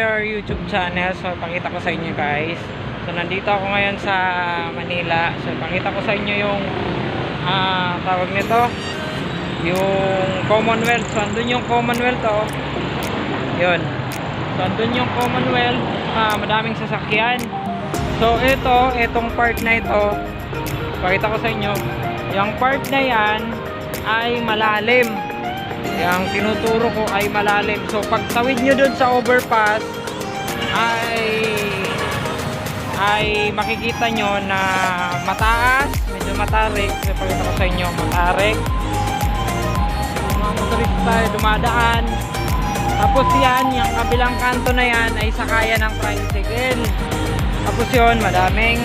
our YouTube channel. So, pakita ko sa inyo guys. So, nandito ako ngayon sa Manila. So, pakita ko sa inyo yung ah, tawag nito yung Commonwealth. So, andun yung Commonwealth oh. Yun. So, andun yung Commonwealth. Ah, madaming sasakyan. So, ito, itong part na ito, pakita ko sa inyo, yung part na yan ay malalim. Yung tinuturo ko ay malalim. So, pag tawid nyo dun sa overpass, ay ay makikita nyo na mataas, medyo matarik. So, ko sa inyo, matarik. Mga motorista dumadaan. Tapos yan, yung kabilang kanto na yan ay sakayan ng tricycle. Tapos yun, madaming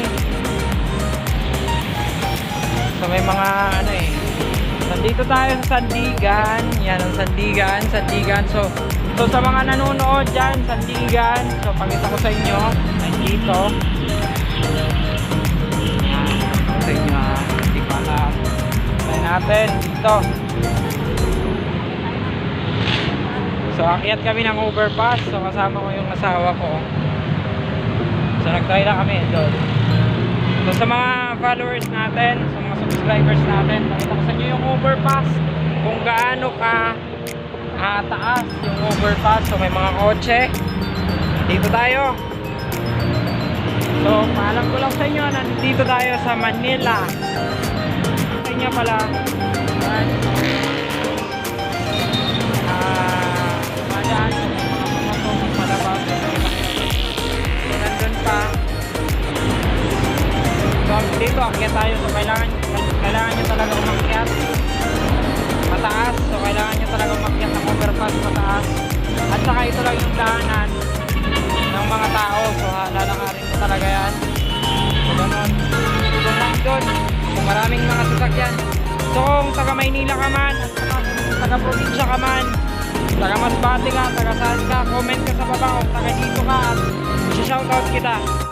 So may mga ano eh Nandito tayo sa Sandigan. Yan ang Sandigan, Sandigan. So, so sa mga nanonood dyan, Sandigan. So pakita ko sa inyo. Nandito Yan, sa inyo ha. Hindi pa alam Try natin, dito. So akyat kami ng overpass. So kasama ko yung asawa ko. So nagtry lang kami. Doon So sa mga followers natin, sa subscribers natin, sa inyo yung overpass kung gaano ka ah, taas yung overpass. So may mga kotse. Dito tayo. So paalam ko lang sa inyo, nandito tayo sa Manila. Sa inyo pala. Ayan. Akyat tayo. So, kailangan, kailangan nyo talaga umakyat. Mataas. So, kailangan nyo talaga umakyat ng overpass mataas. At saka ito lang yung daanan ng mga tao. So, lalakarin mo talaga yan. So, ganun. Doon lang doon. So, maraming mga sasakyan. So, kung taga Maynila ka man, taga probinsya ka man, taga Masbate ka, taga saan ka, comment ka sa baba kung taga dito ka at shoutout kita.